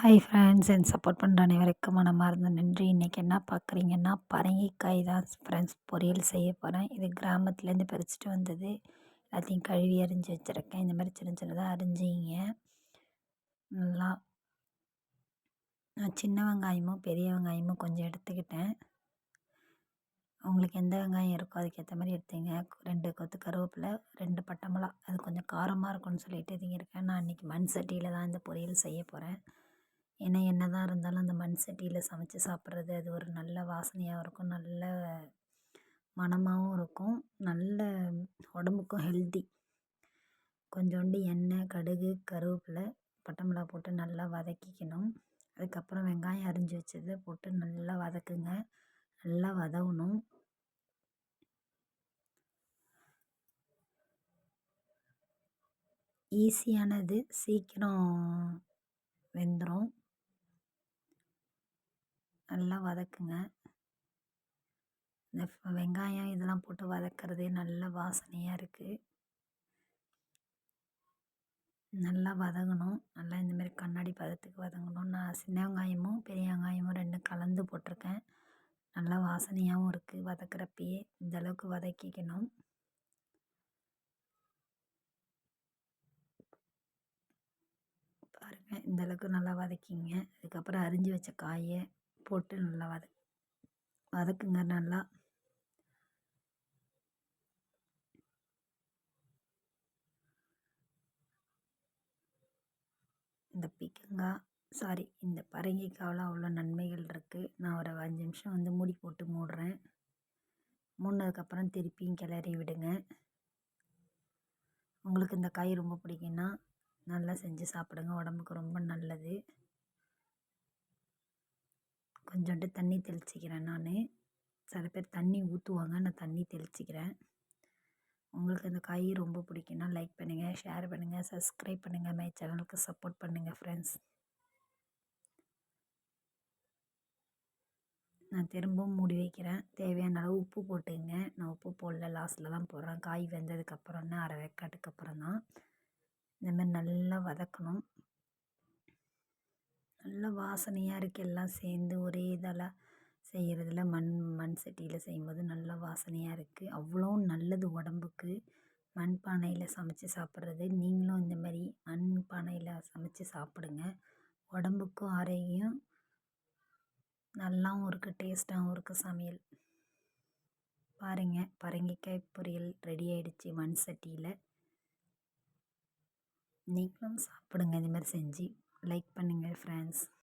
Hi friends என் support பண்ணுற அனைவருக்கும் மனமார்ந்த நன்றி. இன்றைக்கி என்ன பார்க்குறீங்கன்னா பரங்கிக்காய் தான் ஃப்ரெண்ட்ஸ் பொரியல் செய்ய போகிறேன் இது கிராமத்துலேருந்து பறிச்சுட்டு வந்தது. எல்லாத்தையும் கழுவி அரிஞ்சு வச்சுருக்கேன். இந்த மாதிரி சின்ன சின்னதாக அரிஞ்சிங்க. நல்லா நான் சின்ன வெங்காயமும் பெரிய வெங்காயமும் கொஞ்சம் எடுத்துக்கிட்டேன். உங்களுக்கு எந்த வெங்காயம் இருக்கோ அதுக்கேற்ற மாதிரி எடுத்துங்க. ரெண்டு கொத்து கருவேப்பிலை ரெண்டு பட்டை மிளகா. அது கொஞ்சம் காரமாக இருக்கும்னு சொல்லிட்டு இதுங்க இருக்கேன். நான் இன்றைக்கி மண் சட்டியில் தான் இந்த பொரியல் செய்ய போகிறேன் ஏன்னா என்ன தான் இருந்தாலும் அந்த மண் சட்டியில் சமைச்சி சாப்பிட்றது அது ஒரு நல்ல வாசனையாகவும் இருக்கும். நல்ல மணமாகவும் இருக்கும். நல்ல உடம்புக்கும் ஹெல்த்தி கொஞ்சோண்டு எண்ணெய் கடுகு கருவேப்பிலை பட்டை மிளகா போட்டு நல்லா வதக்கிக்கணும். அதுக்கப்புறம் வெங்காயம் அரிஞ்சு வச்சதை போட்டு நல்லா வதக்குங்க. நல்லா வதங்கணும் ஈஸியானது. சீக்கிரம் வெந்துடும் நல்லா வதக்குங்க. இந்த வெங்காயம் இதெல்லாம் போட்டு வதக்கிறதே நல்ல வாசனையாக இருக்குது நல்லா வதங்கணும். நல்லா இந்தமாரி கண்ணாடி பதத்துக்கு வதங்கணும் நான் சின்ன வெங்காயமும் பெரிய வெங்காயமும் ரெண்டும் கலந்து போட்டிருக்கேன். நல்லா வாசனையாகவும் இருக்குது வதக்கிறப்பயே. இந்தளவுக்கு வதக்கிக்கணும். பாருங்கள் இந்தளவுக்கு நல்லா வதக்கிங்க. அதுக்கப்புறம் அரிஞ்சு வச்ச காயை போட்டு நல்லா வத வதக்குங்க நல்லா. இந்த பீக்கங்காய் சாரி இந்த பரங்கிக்காவில் அவ்வளோ நன்மைகள் இருக்குது நான் ஒரு அஞ்சு நிமிஷம் வந்து மூடி போட்டு மூடுறேன். மூடினதுக்கப்புறம் திருப்பியும் கிளறி விடுங்க. உங்களுக்கு இந்த காய் ரொம்ப பிடிக்குன்னா நல்லா செஞ்சு சாப்பிடுங்க. உடம்புக்கு ரொம்ப நல்லது. கொஞ்சோண்டு தண்ணி தெளிச்சிக்கிறேன் நான். சில பேர் தண்ணி ஊற்றுவாங்க நான் தண்ணி தெளிச்சிக்கிறேன். உங்களுக்கு இந்த காய் ரொம்ப பிடிக்குன்னா லைக் பண்ணுங்கள் ஷேர் பண்ணுங்கள் சப்ஸ்கிரைப் பண்ணுங்கள் மை சேனலுக்கு சப்போர்ட் பண்ணுங்கள் ஃப்ரெண்ட்ஸ் நான் திரும்பவும் மூடி வைக்கிறேன். தேவையான அளவு உப்பு போட்டுங்க. நான் உப்பு போடல லாஸ்ட்டில் தான் போடுறேன். காய் வெந்ததுக்கப்புறம்னா அரை வேக்காட்டுக்கு அப்புறம் தான் இந்தமாதிரி நல்லா வதக்கணும். நல்ல வாசனையாக இருக்குது எல்லாம் சேர்ந்து ஒரே இதில் செய்கிறதுல மண் மண் சட்டியில் செய்யும்போது நல்ல வாசனையாக இருக்குது அவ்வளோ நல்லது உடம்புக்கு. மண் பானையில் சமைச்சி சாப்பிட்றது. நீங்களும் இந்த மாதிரி மண் பானையில் சமைச்சி சாப்பிடுங்க. உடம்புக்கும் ஆரோக்கியம் நல்லாவும் இருக்குது டேஸ்ட்டாகவும் இருக்குது சமையல். பாருங்கள் பரங்கிக்காய் பொரியல் ரெடி ஆகிடுச்சி மண் சட்டியில். நீங்களும் சாப்பிடுங்க இந்தமாதிரி செஞ்சு. லைக் பண்ணுங்கள் ஃப்ரெண்ட்ஸ்.